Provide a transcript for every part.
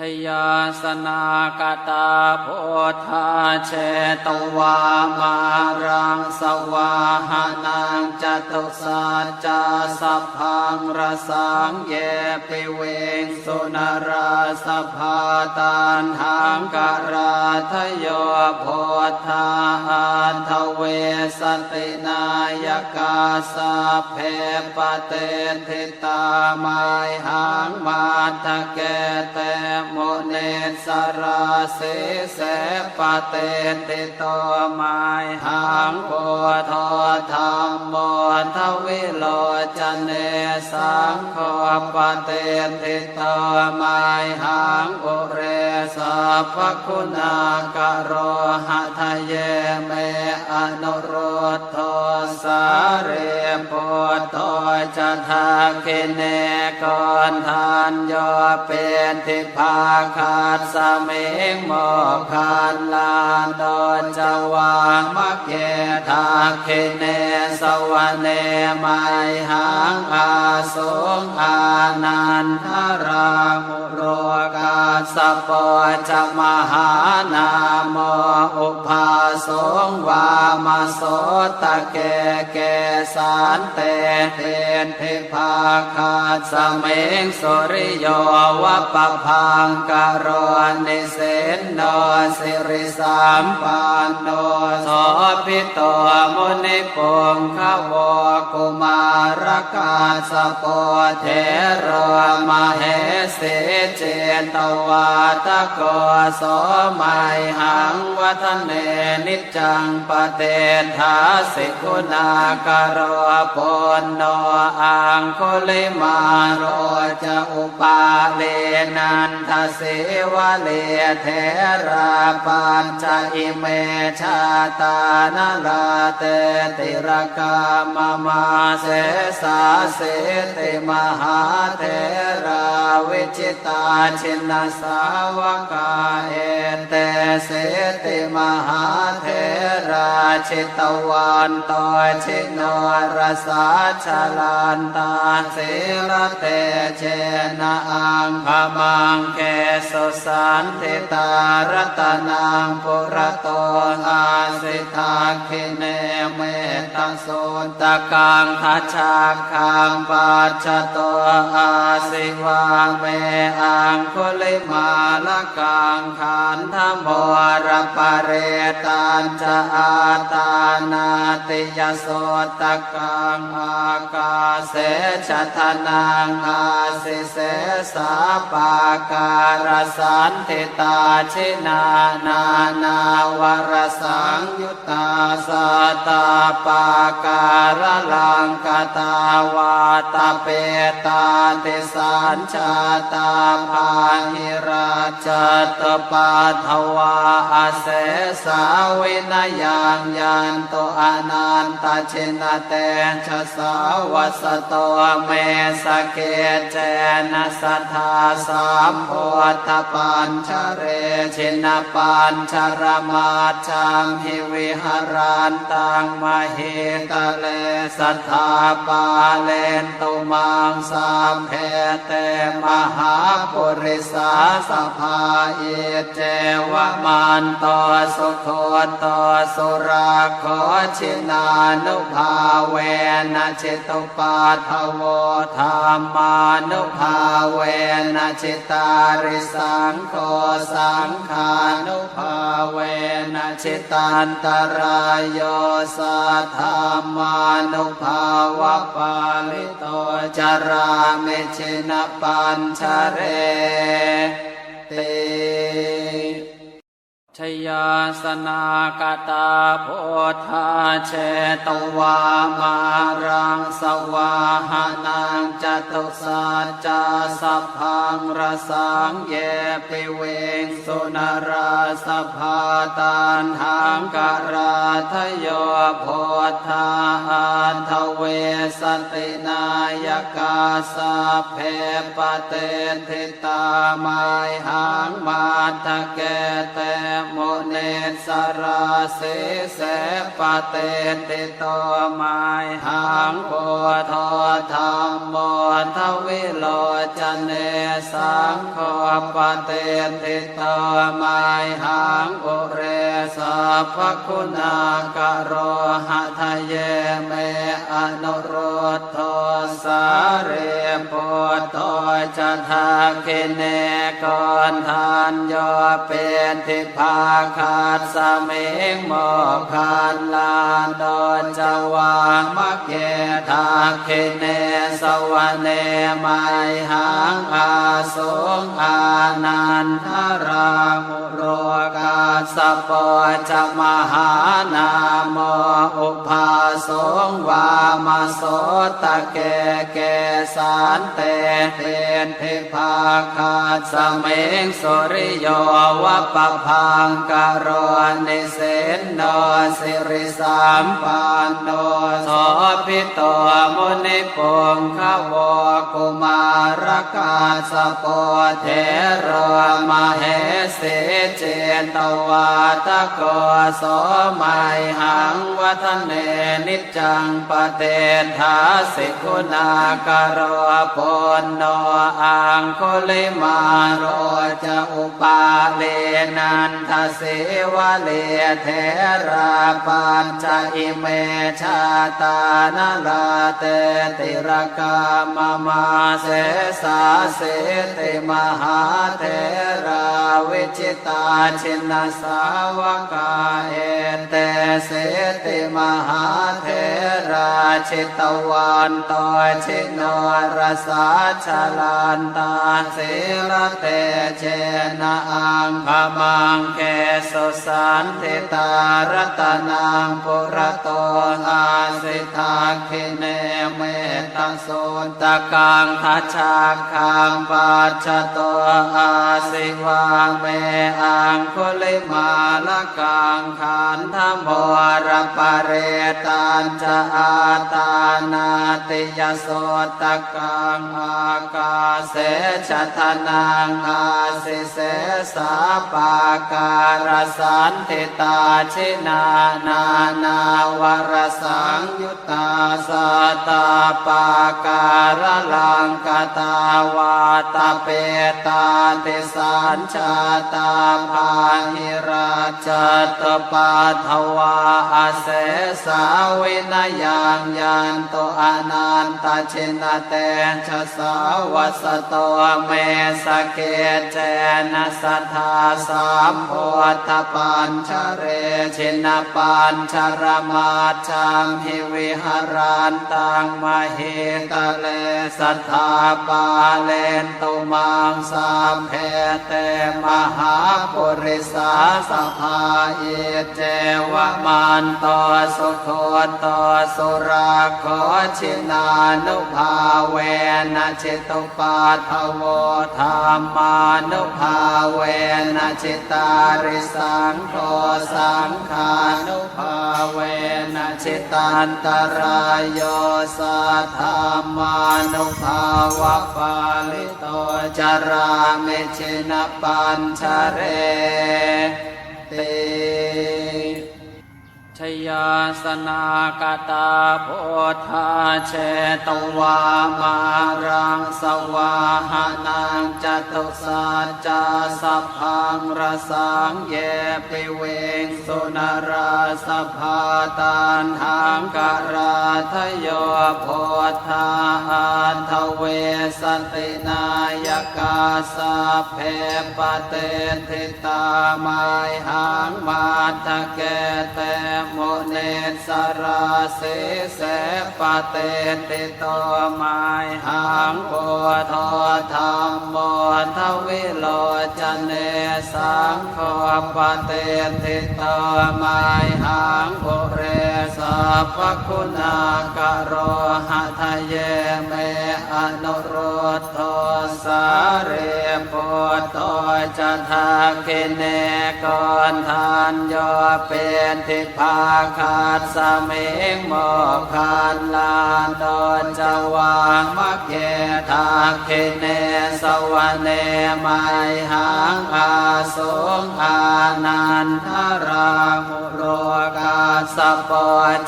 ชยาสนากตาโพธาเชตวามารังสวาหานังจตุสัจาสัพพังรสังเยปิเวงสุนราสภาตันหังการาทโยโพธาหันทเวสตินายกาสาเพปเตทิตามไมหังมาทะเกเตมเนสราเสเสปเตติโตไมหังโพธธรรมโมทวิโลจเนสังโฆปเตติโตไมหังอุเรสัพคุณากโรหะทะเยเมอนุโรธโทสาเรปุตโตจะทาคิเน อนทานโยเป็นทิพาคาดสมิงโมคันลานโดนจวางมักเกทาคิเนสวเนไมหังอาสงอานันทรามุ โรกาสปอจมหานามโมอุปาสงวามาโสตะเกเกสานเตเทนเทพาคาสเมงสุริโยวะปะพังกโรนิเสนโนสิริสามปันโนโสพิตมุนิปุงขวกุมารกาสปอเทโรมาเหสิเจตวาาตะโกโสมัยหังวัฒเนนิจังปเตทาสิกุณากโรปุณโนอังคุลิมาโรจะอุปาเลนันทเสวะเลเทราปัญจอิเมชาตานลาเตติรกามมาเสสาเสติมหาเทราวิจิตาชินสาวกาเอเตเสติมหาเทราชิตวันตอชิโนรสาชลันตาเสรเตเชนะอังพมังเกสุสันติตารตนังปุระโตอาสิทาคิเนเมตโสตะกังทัชชาคังปัจจโตอาสิวาเมอังคุลิมาละกังขันธโมรปเรตันจะอาตานาติยโสตกังอากาเสชะทนังอาสิเสสาปาการสันติตาชินานานาวรสังยุตตาสตาปาการลังกตาวาตาเปตาติสัญชาตาภ ตปาทวาอาเสสาวินยังยันโตอนันตชินเตชะสาวัสโตเมสเกเจนะสัทธาสามโพธปัญชเรชินปัญชรมาจังหิวิหารันตังมเหตเลสัทธาปาเลนตุมังสามเพเตมหาปุริสาสภาอิเจวะมันโตสุโคโตสุราโคชินานุภาเวนะจิตุปาทโวธรรมานุภาเวนะจิตาริสังโฆสังขานุภาเวนะจิตันตรายโยสัทธามานุภาวะปาลิโตจารามิชินปัญชเร เต ชยาสนากตาโพธาเชตวามารังสวาหานังจตุสัจาสัพพังรสังเยปิเวงสุนราสภาตันหังการาทโยโพธาหันทเวสตินายกาสาเพปเตนทิตาไมหังมาทะเกเตมเนสราสิเสปะเตติโตไมหังโพธธรรมโมทวิโลจเนสังโฆปะเตติโตไมหังอุเรสัพคุณากะโรหะทะเยเมอนุโรธโทสาเรปุตโตจทาคิเนกอนทานโยเป็นทิภาคาตสมิงโมคันลานโดจวามะเกทาเคเนสวเนไมหังอาสงอานันทรามุโรกาสปอจมหานามโมอุปาสงวามาโสตะเกเกสานเตเตนเทภาคาสเมงสุริโยวะปะพังกโรนิเสนโนสิริสามปันโนโสพิโตมุนิปงขวกุมารกาสปเทโรมาเหสิเจตวาตะโกโสมัยหังวัฒเนนิจจังปเตทาสิกุณากโรปนโนอังคุลิมาโรจะอุปาเลนันทเสวะเลเทราปัญจอิเมชาตานลาเตติรกามมาเสสาเสติมหาเทราวิจิตาชินสาวกาเอเตเสติมหาเทราชิตวันตชินรสาชลันตาเสิรเตเชนะอังพมังเสุสันเทตารตนางปุระโตอาสิทาคิเนเม โสตะกังทัชาคังปัจจโตอาสิวาเมอังคุลิมาละกังขันธโมรปะเรตันจะอาตานาติยโสตะกังอากาเสชะทนังอาสิเสสาปาการสันติตาชินานานาวรสังยุตตาสตาปาการลังกตาวาตาเปตาติสัญชาตาภาหิราชตปาทวาอาเสสาวินยังยันโตอนันตชินเตชะสาวัสโตเมสเกเจนะสัทธาสามโพธปัญชเรชินปัญชรมาชังหิวิหารันตังมเหตะเลสัทธาปาเลนตุมังสามเพเตมหาปุริสาสภาเอเจวะมันโตสุโคโตสุราโคชินานุภาเวนะจิตุปาทโวธรรมานุภาเวนะจิตาริสังโฆสังขานุภาเวนะจิตันตรายโยสัทธามานุภาวะปาลิโตจารามิชินปัญชเรติ ชยาสนากตาโพธาเชตวามารังสวาหานังจตุสัจจาสัพพังรสังเยปิเวงสุนราสภาตานหังการาทโยโพธาอันทเวสตินายกาสาเพปเตทิตามายหังมาทะเกเตมเนสราเสเสปะเตติโตมายหังโพธธรรมโมทวิโลจเนสังโฆปะเตติโตมายหังโอเรสัพคุณากะโรหะทะเยเมอนุโรธโทสาเรปุตโตจะทาคิเนกอนทานโยเป็นทิภาคัสสเมงโมคันลานโตจวางมัคเกทาเคเนสวเนมัยหังอาสงอานันทรามุโรกาสปป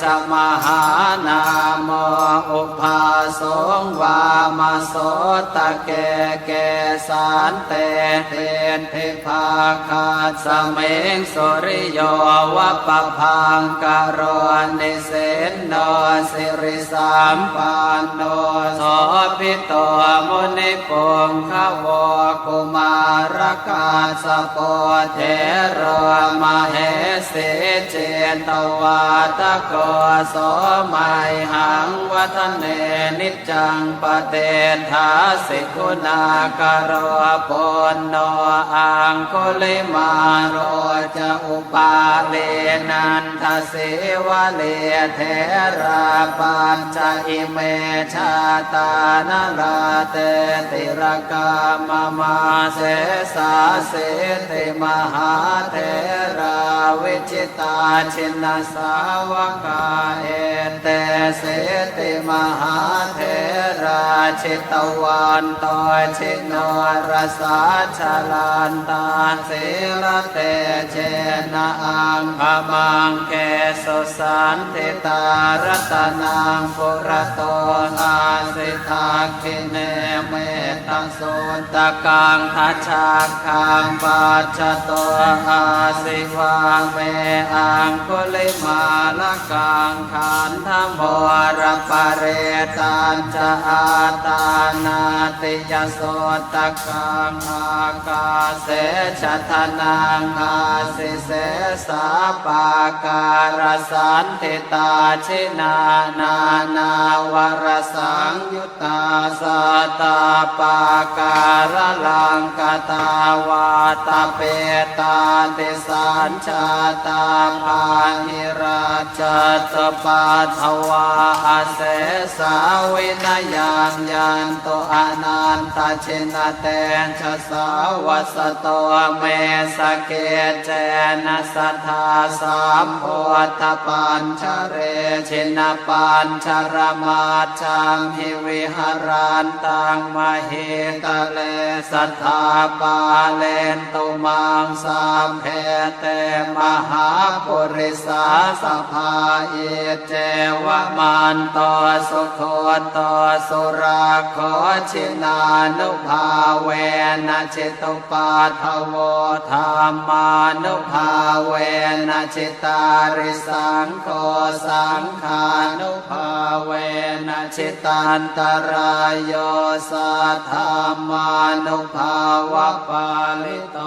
จมหานามอุปาสงวามาโสตะเกเกสานเตเตนเทภาคาสเมงสุริโยวัปพังกโรนิเสนโนสิริสามปานโนโสพิโตมุนิปงขวกุมารกาสโปเทโรมาเหสิเจตวาตโกโสมัยหังวัฒเนนิจจังปเตทาสิกุณากโรปนโนอังคุลิมาโรจะอุปาเลนันทเสวะเลเทราปัญจอิเมชาตานราเตติรกามมาเสสาเสติมหาเทราวิจิตาชินสาวกาเอเตเสติมหาเท ชิตวันตชินรสาชลันตาเสรเตเชนะอังพมังเกสุสันติตารัตนังปุระโตอาสิทาคิเนเมตังโสตะกังทัชชาคังปัจจโตอาสิวาเมอังคุลิมาละกังขันธโมรปะเรตันจะอาตานาติยโสตกังอากาเสชะทนังอาสิเสสาปาการสันติตาชินานานาวรสังยุตตาสตาปาการลังกตาวาตาเปตาติสัญชาตาภาหิราชตปาทวาอาเสสาวินยังยันโตอนันตชินเตชะสาวัสโตเมสเกเจนะสัทธาสามโพธปัญชเรชินปัญชรมาชังหิวิหารันตังมเหตเลสัทธาปาเลนตุมังสามเพเตมหาปุริสาสภาเอเจวมันโตสุโคโตสุราโคชินานุภาเวนะจิตุปาทโวธรรมานุภาเวนะจิตาริสังโฆสังขานุภาเวนะจิตันตรายโยสัทธามานุภาวะปาลิโต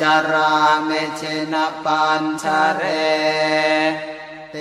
จารามิชินปัญชเรเต